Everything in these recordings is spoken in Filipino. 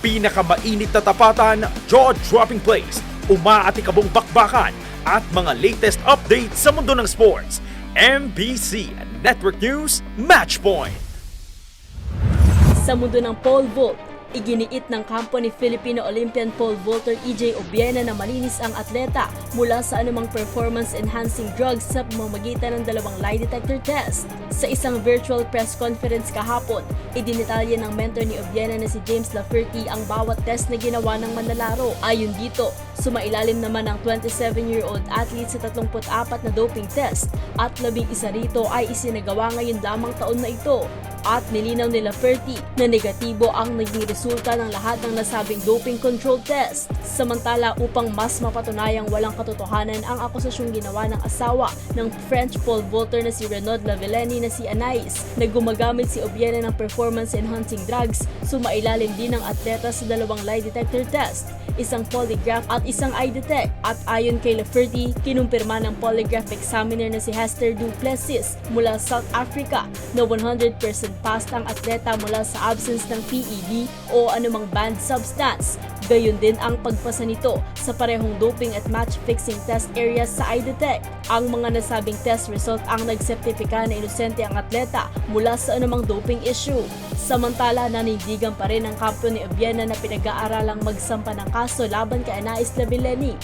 Pinakamainit na tapatan, jaw-dropping plays, umaatikabong bakbakan, at mga latest updates sa mundo ng sports. MBC Network News Matchpoint. Sa mundo ng pole vault, iginiit ng kampo ni Filipino Olympian pole vaulter EJ Obiena na malinis ang atleta mula sa anumang performance-enhancing drugs sa pamamagitan ng dalawang lie detector test. Sa isang virtual press conference kahapon, idinitalya ng mentor ni Obiena na si James Lafferty ang bawat test na ginawa ng manlalaro. Ayon dito, sumailalim naman ang 27-year-old athlete sa 34 na doping test at labing isa rito ay isinagawa ngayon lamang taon na ito at nilinaw nila Ferty na negatibo ang naging resulta ng lahat ng nasabing doping control test. Samantala upang mas mapatunayang walang katotohanan ang akusasyong ginawa ng asawa ng French pole vaulter na si Renaud Lavillenie na si Anais na gumagamit si Obiena ng performance-enhancing drugs, sumailalim din ng atleta sa dalawang lie detector test isang polygraph at isang eye detect at ayon kay Laferty, kinumpirma ng polygraph examiner na si Hester Duplessis mula South Africa na 100% passed ang atleta mula sa absence ng PED o anumang banned substance. Gayon din ang pagpasa nito sa parehong doping at match fixing test areas sa eye detect. Ang mga nasabing test result ang nagsertipika na inosente ang atleta mula sa anumang doping issue. Samantala, nanindigan pa rin ang kampo ni Obiena na pinag-aaralang magsampa ng kaso laban kay Anais Lavillenie.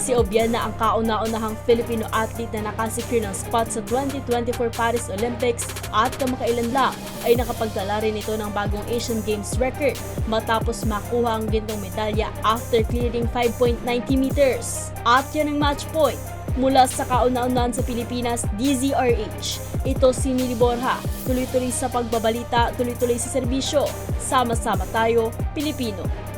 Si Obiena ang kauna-unahang Filipino athlete na nakasecure ng spot sa 2024 Paris Olympics at kamakailan lang ay nakapagtala rin ito ng bagong Asian Games record matapos makuha ang gintong medalya after clearing 5.90 meters. At yan ang match point mula sa kauna-unahan sa Pilipinas, DZRH. Ito si Mili Borja, tuloy-tuloy sa pagbabalita, tuloy-tuloy sa serbisyo. Sama-sama tayo, Pilipino.